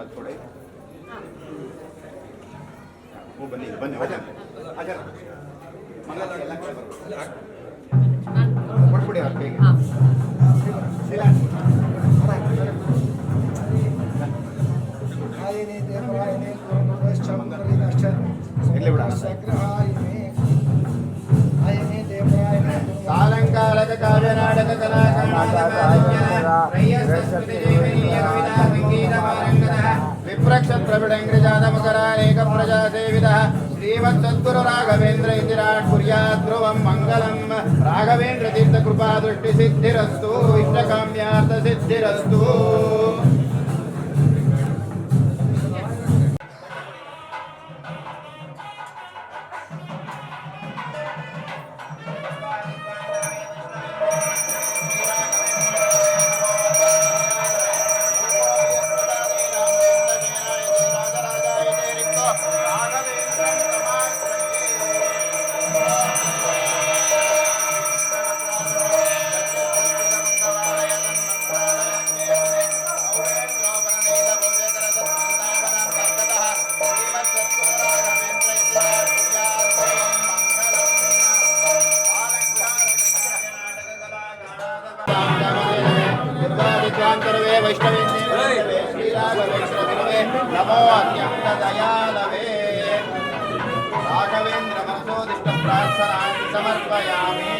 ಅದು ಕೊಡಿ. ಹ್ಞೂ ಬನ್ನಿ ಬನ್ನಿ ಬರ್ಬೇಕು. ಕೊಟ್ಬಿಡಿ ಅವ್ರ ಕೈಗೆ. ಇಲ್ಲ. ಬಿಡು. కావ్య నాటక విప్రక్షత్రవిడంగ్రజాతమకరాలేక ప్రజాసేవిత శ్రీమత్సద్గురు రాఘవేంద్ర ఇతిరాట్ కుర్యాత్ ధ్రువం మంగళం రాఘవేంద్ర తీర్థ దృష్టి సిద్ధిరస్తు ఇష్టకామ్యార్థ సిద్ధిరస్తు वैष्णवेन्द्रे श्रीराघ वैष्णवे नमो अत्यन्तदयालवे राघवेन्द्र मनसोदिष्टप्रार्थनानि समर्पयामि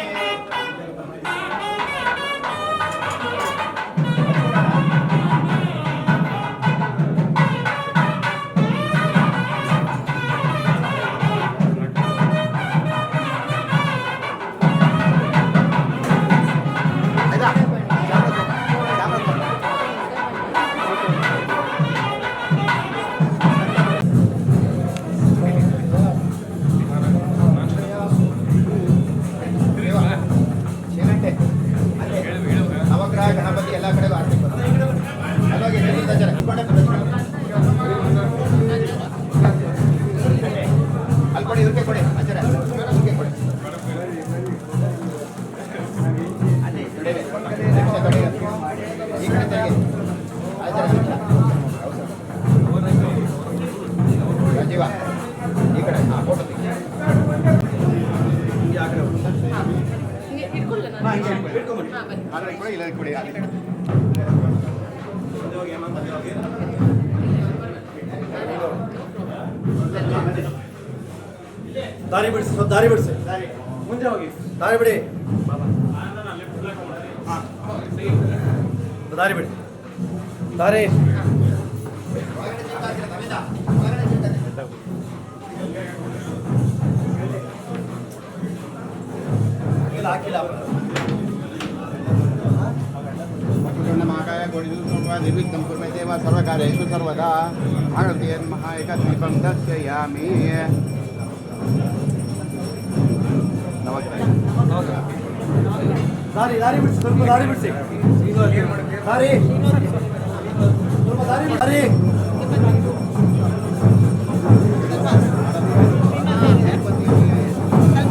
ಇಟ್ಕೊಳ್ಳ ಆ ಕಡೆ ಕೊಡಿ ಇಲ್ಲ ಕೊಡಿ ದಾರಿ ಬಿಡಿಸಿ ಸ್ವಲ್ಪ ದಾರಿ ಬಿಡಿಸಿ ಮುಂದೆ ಹೋಗಿ ದಾರಿ ಬಿಡಿ ದಾರಿ ಬಿಡಿ ದಾರಿ ಹಾಕಿಲ್ಲ ಹಾಕಿಲ್ಲ महाकाय गोडिदूतमुखा निर्विघ्नं कुर्मते वा सर्वकार्येषु सर्वदा भारतीयन्महा एकदीपं दर्शयामि नमस्ते ದಾರಿ ದಾರಿ ಬಿಡಿಸಿ ಸ್ವಲ್ಪ ದಾರಿ ಬಿಡಿಸಿ ದಾರಿ ಸ್ವಲ್ಪ ದಾರಿ ಬಿಡಿ.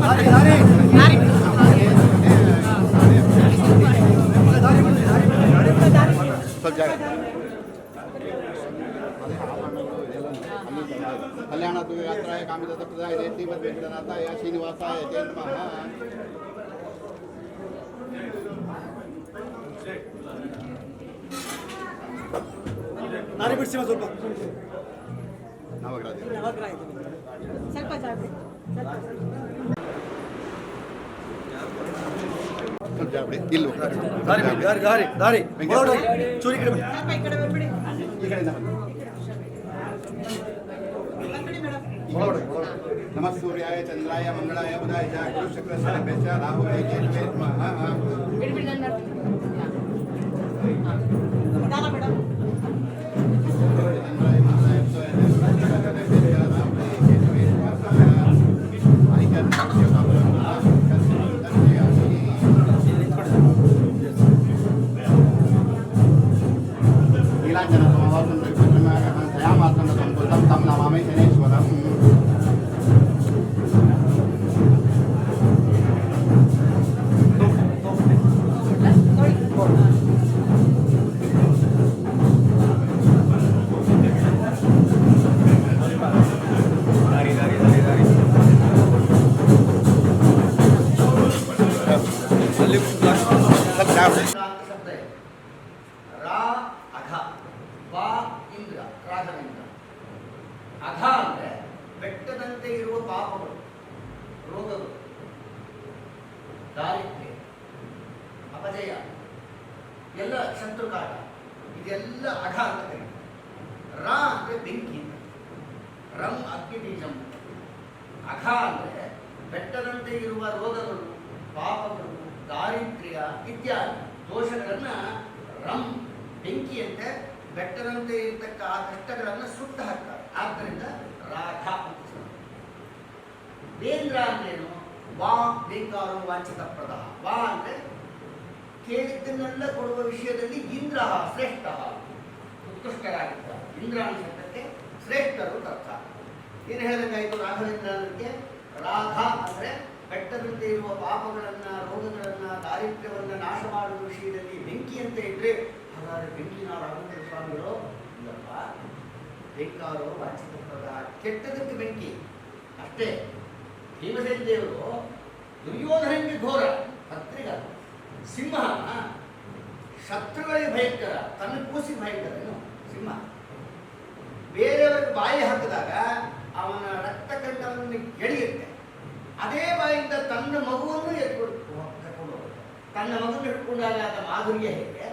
ದಾರಿ ದಾರಿ ದಾರಿ ದಾರಿ ಬಿಡಿ, ದಾರಿ ಬಿಡಿ, ದಾರಿ ಬಿಡಿ. ಸ್ವಲ್ಪ ಜಾಗ ಕಲ್ಯಾಣ ಯಾತ್ರಾಯ ಕಾಮಿತ ತಪ್ಪದಾಯ ಶ್ರೀಮದ್ ವೆಂಕಟನಾಥಾಯ ಶ್ರೀನಿವಾಸಾಯ ಜಯ ದಾರಿ ಬಿಡಿಸಿ ಒಂದು ಸ್ವಲ್ಪ ನವಗ್ರಹ ಸ್ವಲ್ಪ ಜಾಗ ಸ್ವಲ್ಪ ಜಾಗ ಬಿಡಿ ಇಲ್ಲಿ ಹೋಗ್ತಾರೆ. ದಾರಿ ಬಿಡಿ, ದಾರಿ ದಾರಿ ದಾರಿ ಹೊರಡು. ಚೂರಿ ಕಡೆ ಬಿಡಿ. ಸ್ವಲ್ಪ ಈ ಕಡೆ ಬರ್ಬಿಡಿ ಈ ಕಡೆಯಿಂದ ಬನ್ನಿ ಒಳಗಡೆ, ಒಳಗಡೆ. ನಮಃ ಸೂರ್ಯಾಯ ಚಂದ್ರಾಯ ಮಂಗಳಾಯ ಬುಧಾಯ ಚ ಗುರು ಶುಕ್ರ ಶನಿಭ್ಯಶ್ಚ ರಾಹುವೇ ಕೇತುವೇ ನಮಃ ಬಿಡಿ ಬಿಡಿ ನಾನು ಮಾಡ್ತೀನಿ ನಿಧಾನ ಇಂದ್ರ ರಾಘವೇಂದ್ರ ಅಧ ಅಂದ್ರೆ ಬೆಟ್ಟದಂತೆ ಇರುವ ಪಾಪಗಳು, ರೋಗಗಳು, ದಾರಿದ್ರ್ಯ, ಅಪಜಯ, ಎಲ್ಲ ಶತ್ರುಕಾಟ, ಇದೆಲ್ಲ ಅಘ ಅಂತ ಕರೀತಾರೆ ರಾ ಅಂದ್ರೆ ಬೆಂಕಿ, ರಂ ಅಗ್ನಿ ಬೀಜಂ. ಅಘ ಅಂದ್ರೆ ಬೆಟ್ಟದಂತೆ ಇರುವ ರೋಗಗಳು, ಪಾಪಗಳು, ದಾರಿದ್ರ್ಯ ಇತ್ಯಾದಿ ದೋಷಗಳನ್ನ ರಂ ಬೆಂಕಿಯಂತೆ ಬೆಟ್ಟದಂತೆ ಇರತಕ್ಕ ಆ ಕಷ್ಟಗಳನ್ನು ಸುಟ್ಟು ಹಾಕ್ತಾರೆ. ಆದ್ದರಿಂದ ಹೆಸರು. ವೇಂದ್ರ ಅಂದ್ರೇನು? ವಾ ಬೇಕಾರೋ ವಾಂಚಿತ ಪ್ರದ. ವಾ ಅಂದ್ರೆ ಕೇಳಿದ್ದನ್ನೆಲ್ಲ ಕೊಡುವ ವಿಷಯದಲ್ಲಿ ಇಂದ್ರ ಶ್ರೇಷ್ಠ. ಉತ್ಕೃಷ್ಟರಾಗಿದ್ದಾರೆ ಇಂದ್ರ ಅನ್ನಿಸಕ್ಕೆ ಶ್ರೇಷ್ಠರು ಅರ್ಥ ಏನು ಹೇಳಬೇಕಾಯ್ತು ರಾಘವೇಂದ್ರ ರಾಧಾ ಅಂದ್ರೆ ಬೆಟ್ಟದಂತೆ ಇರುವ ಪಾಪಗಳನ್ನ, ರೋಗಗಳನ್ನ, ದಾರಿದ್ರ್ಯವನ್ನ ನಾಶ ಮಾಡುವ ವಿಷಯದಲ್ಲಿ ಬೆಂಕಿಯಂತೆ ಇದ್ರೆ ಹಾಗಾದ್ರೆ ಬೆಂಕಿನ ರಾಘವೇಂದ್ರ ಸ್ವಾಮಿಗಳು, ಇಲ್ಲಪ್ಪ. ಬೇಕಾರೋ ವಾಂಛಿತ ಪದ ಕೆಟ್ಟದಕ್ಕೆ ಬೆಂಕಿ. ಅಷ್ಟೇ ಭೀಮಸೇನ ದೇವರು ದುರ್ಯೋಧನಿಗೆ ಘೋರ ಪತ್ರಿಕ ಸಿಂಹ ಶತ್ರುಗಳಿಗೆ ಭಯಂಕರ, ತನ್ನ ಕೂಸಿ ಭಯಂಕರ ಸಿಂಹ. ಬೇರೆಯವರಿಗೆ ಬಾಯಿ ಹಾಕಿದಾಗ ಅವನ ರಕ್ತ ಕಂಠವನ್ನು ಎಳೆಯುತ್ತೆ. ಅದೇ ಬಾಯಿಂದ ತನ್ನ ಮಗುವನ್ನು ಎತ್ಕೊಂಡು ಕರ್ಕೊಂಡು ತನ್ನ ಮಗುವನ್ನು ಹಿಡ್ಕೊಂಡಾಗ ಅದ ಮಾಧುರ್ಯ ಹೇಗೆ?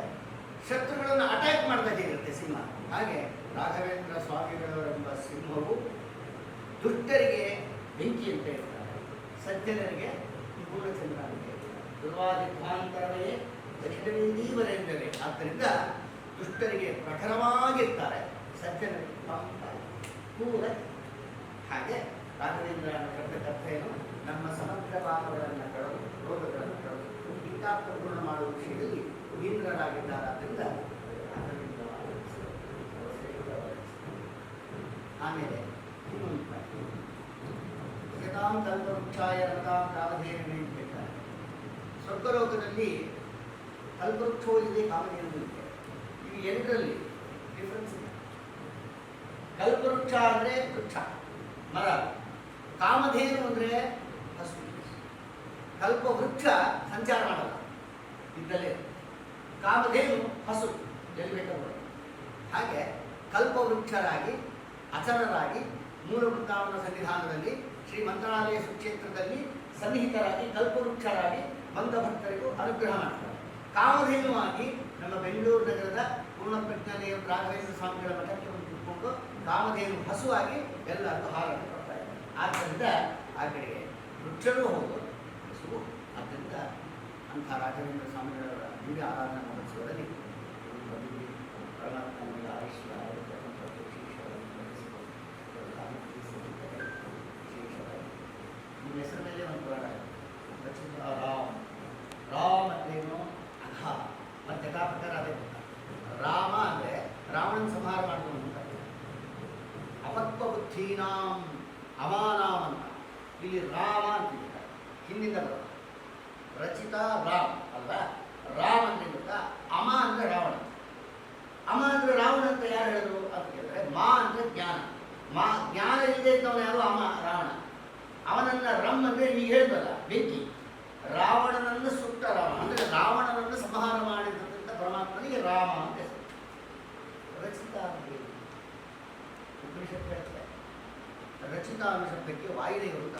ಶತ್ರುಗಳನ್ನು ಅಟ್ಯಾಕ್ ಮಾಡ್ತಾ ಇರುತ್ತೆ ಸಿಂಹ. ಹಾಗೆ ರಾಘವೇಂದ್ರ ಸ್ವಾಮಿಗಳವರೆಂಬ ಸಿಂಹವು ದುಷ್ಟರಿಗೆ ಬೆಂಕಿ ಅಂತ ಹೇಳ್ತಾರೆ. ಸಜ್ಜನರಿಗೆ ಪೂರ್ಣಚಂದ್ರ ಅಂತ ಹೇಳ್ತಾರೆ. ದುರ್ವಾದಿಧ್ವಾಂತರವೇ ದಕ್ಷಿಣವೇಂದೀವರೆಂದರೆ ಆದ್ದರಿಂದ ದುಷ್ಟರಿಗೆ ಪ್ರಖರವಾಗಿರ್ತಾರೆ ಸಜ್ಜನರಿಗೆ ಪೂರ ಹಾಗೆ ರಾಘವೇಂದ್ರ ಕಥೆಯನ್ನು ನಮ್ಮ ಸಮಗ್ರ ಭಾಗಗಳನ್ನು ಕಳೆದು, ರೋಗಗಳನ್ನು ಕಳೆದು ಪೂರ್ಣ ಆದ್ದರಿಂದ ಆಮೇಲೆ ಇನ್ನೊಂದು. ಯಥಾಂ ಕಲ್ಪವೃಕ್ಷಾಯ ರಥಾಂ ಕಾಮಧೇನುವೆ ಅಂತ ಹೇಳ್ತಾರೆ. ಸ್ವರ್ಗಲೋಕದಲ್ಲಿ ಕಲ್ಪವೃಕ್ಷವೂ ಇದೆ ಕಾಮಧೇನು ಇದೆ. ಇವು ಎರಡರಲ್ಲಿ ಡಿಫ್ರೆನ್ಸ್ ಇದೆ. ಕಲ್ಪವೃಕ್ಷ ಅಂದರೆ ವೃಕ್ಷ, ಮರ. ಕಾಮಧೇನು ಅಂದರೆ ಹಸು. ಕಲ್ಪವೃಕ್ಷ ಸಂಚಾರ ಮಾಡಲ್ಲ. ಇದ್ದಲ್ಲೇ ಕಾಮಧೇನು ಹಸು ಎಲ್ಲಿ ಬೇಕಾದ್ರು. ಹಾಗೆ ಕಲ್ಪವೃಕ್ಷರಾಗಿ ಅಚರರಾಗಿ ಮೂಲ ವೃಂದಾವನ ಸನ್ನಿಧಾನದಲ್ಲಿ, ಶ್ರೀ ಮಂತ್ರಾಲಯ ಸುಕ್ಷೇತ್ರದಲ್ಲಿ ಸನ್ನಿಹಿತರಾಗಿ, ಕಲ್ಪವೃಕ್ಷರಾಗಿ ಬಂದ ಭಕ್ತರಿಗೂ ಅನುಗ್ರಹ ಮಾಡ್ತಾರೆ. ಕಾಮಧೇನುವಾಗಿ ನಮ್ಮ ಬೆಂಗಳೂರು ನಗರದ ಪೂರ್ಣಪ್ರಜ್ಞಾನೆಯ ರಾಘವೇಂದ್ರ ಸ್ವಾಮಿಗಳ ಮಠಕ್ಕೆ ಕುತ್ಕೊಂಡು ಕಾಮಧೇನು ಹಸುವಾಗಿ ಎಲ್ಲರಿಗೂ ಹಾರನ್ನು ಕೊಡ್ತಾರೆ. ಆದ್ದರಿಂದ ಆ ಕಡೆಗೆ ವೃಕ್ಷನೂ ಹೋಗೋದು ಹಸು, ಆದ್ದರಿಂದ ಅಂಥ ರಾಘವೇಂದ್ರ ಸ್ವಾಮಿಗಳ ದಿವ್ಯ ಆರಾಧನಾ ಮಹೋತ್ಸವದಲ್ಲಿ ಇವರು ಬಂದಿದ್ದೀವಿ. ಪರಮಾತ್ಮನಿಗೆ ಆಯುಷ್ಯ ಆರೋಗ್ಯ ಸಂಪತ್ತು ವಿಶೇಷವಾಗಿ ನಡೆಸಿಕೊಡು. ವಿಶೇಷವಾಗಿ ನಿಮ್ಮ ಹೆಸರ ಮೇಲೆ ಒಂದು ಪುರಾಣ ಇದೆ. ರಚಿತ ರಾಮ್ ರಾಮ್ ಅಂದ್ರೇನು ಅಘ ಮತ್ತೆ ಯಥಾ ಪ್ರಕಾರ ಅದೇ ಗೊತ್ತ. ರಾಮ ಅಂದ್ರೆ ರಾವಣನ ಸಂಹಾರ ಮಾಡ್ಕೊಂಡು ಅಂತ ಅಪಕ್ವ ಬುದ್ಧೀನಾಂ ಅಮಾನಾಂ ಅಂತ ಇಲ್ಲಿ ರಾಮ ಅಂತಿದ್ದಾರೆ ಹಿಂದಿಂದ ಬರೋದು ರಚಿತ ರಾಮ್ ಅಲ್ವಾ ರಾಮ್ ಅಂದ್ರೆ ಗೊತ್ತಾ ಅಮ ಅಂದ್ರೆ ರಾವಣ ಅಮ ಅಂದ್ರೆ ರಾವಣ ಅಂತ ಯಾರು ಹೇಳಿದ್ರು ಅಂತ ಕೇಳಿದ್ರೆ ಮಾ ಅಂದ್ರೆ ಜ್ಞಾನ ಮಾ ಜ್ಞಾನ ಇಲ್ಲದೆ ಇದ್ದವನು ಯಾರು ಅಮ ರಾವಣ ಅವನನ್ನ ರಮ್ ಅಂದ್ರೆ ಈಗ ಹೇಳಿದ್ವಲ್ಲ ಬೆಂಕಿ. ರಾವಣನನ್ನು ಸುಟ್ಟ ರಾಮ ಅಂದ್ರೆ ರಾವಣನನ್ನು ಸಂಹಾರ ಮಾಡಿದಂತ ಪರಮಾತ್ಮನಿಗೆ ರಾಮ ಅಂತ ಹೆಸರು. ರಚಿತ? ಉಪನಿಷತ್ ಹೇಳ್ತಾರೆ. ರಚಿತ ಅನ್ನೋ ಶಬ್ದಕ್ಕೆ ವಾಯುದೇವರು ಅಂತ.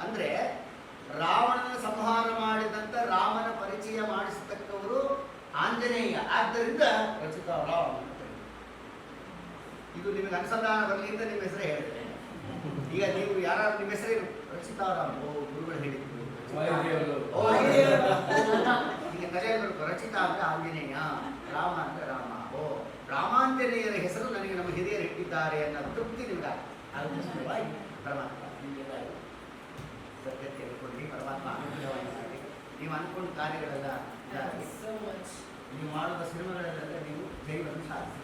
ಅಂದ್ರೆ ರಾವಣನ ಸಂಹಾರ ಮಾಡಿದಂತ ರಾಮನ ಪರಿಚಯ ಮಾಡಿಸತಕ್ಕವರು ಆಂಜನೇಯ. ಆದ್ದರಿಂದ ರಚಿತ ರಾವಣ. ಇದು ನಿಮಗೆ ಅನುಸಂಧಾನ ಬರಲಿ ಅಂತ ನಿಮ್ಮ ಹೆಸರು ಹೇಳ್ತೇನೆ ಈಗ ನೀವು ಯಾರು ನಿಮ್ಮ ಹೆಸರೇನು ರಚಿತಾರಾಮ್ ಗುರುಗಳು ಹೇಳಿದ್ರು. ಈಗ ಕರೆ ರಚಿತ ಅಂದ್ರೆ ಆಂಜನೇಯ ರಾಮ ಅಂದ್ರೆ ರಾಮ. ಓ ರಾಮಾಂಜನೇಯರ ಹೆಸರು ನನಗೆ ನಮ್ಮ ಹಿರಿಯರು ಇಟ್ಟಿದ್ದಾರೆ ಅನ್ನೋ ತೃಪ್ತಿ ನಿಮ್ಗಾಗ್ತದೆ ಆರಂಭಿಸಲುವಾಗಿ ಪರಮಾತ್ಮ ನಿಮಗೆಲ್ಲರೂ ಸತ್ಯ ತಿಳ್ಕೊಂಡು ಪರಮಾತ್ಮ ಅನುಗ್ರಹವಾಗಿ ನೀವು ಅನ್ಕೊಂಡ ಕಾರ್ಯಗಳೆಲ್ಲ ನೀವು ಮಾಡುವ ಸಿನಿಮಾಗಳಲ್ಲ ನೀವು ಜೈವನ್ನು ಸಾಧಿಸಿ.